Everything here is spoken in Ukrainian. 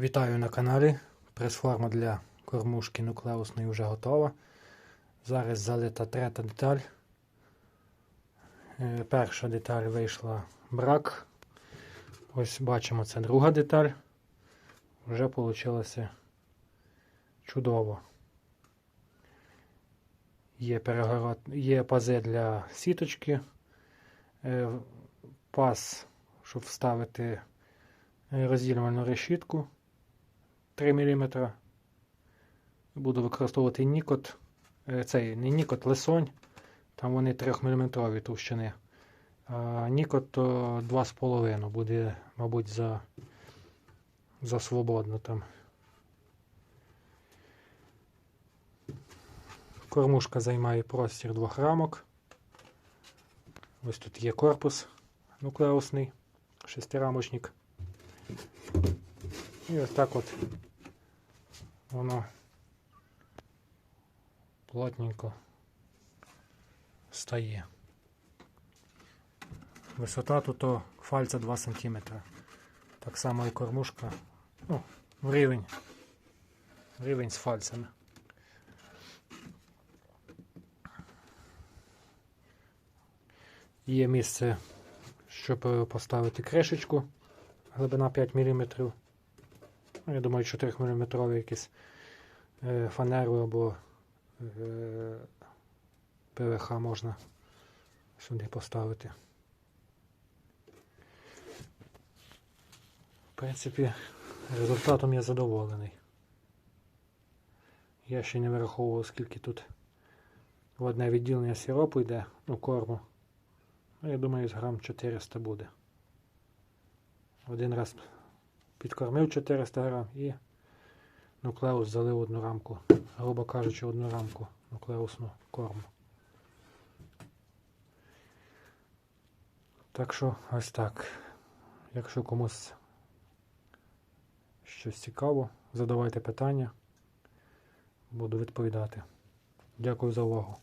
Вітаю на каналі. Прес-форма для кормушки нуклеусної вже готова. Зараз залита третя деталь. Е, Перша деталь вийшла брак. Ось бачимо, це друга деталь. Вже вийшло чудово. Є, перегород... Є пази для сіточки. Е, Паз, щоб вставити е, розділювальну решітку 3 мм. Буду використовувати Нікот. Е, Цей не Нікот, лисонь. Там вони 3 мм товщини. А Нікот то 2,5 буде, мабуть, за, за свободно там. Кормушка займає простір двох рамок. Ось тут є корпус нуклеусний, шестирамочник. І ось так от воно плотненько стає. Висота тут фальця 2 см. Так само і кормушка. Ну, в рівень. Рівень з фальцями. Є місце, щоб е, поставити кришечку. Глибина 5 мм. Ну, Я думаю, 4 мм якісь е, фанеру або е, ПВХ можна сюди поставити. В принципі, результатом я задоволений. Я ще не вираховував, скільки тут в одне відділення сиропу йде, ну, корму. Ну, я думаю, з грам 400 буде. Один раз підкормив 400 грам і нуклеус залив одну рамку, грубо кажучи, одну рамку нуклеусну корму. Так що ось так. Якщо комусь щось цікаво, задавайте питання, буду відповідати. Дякую за увагу.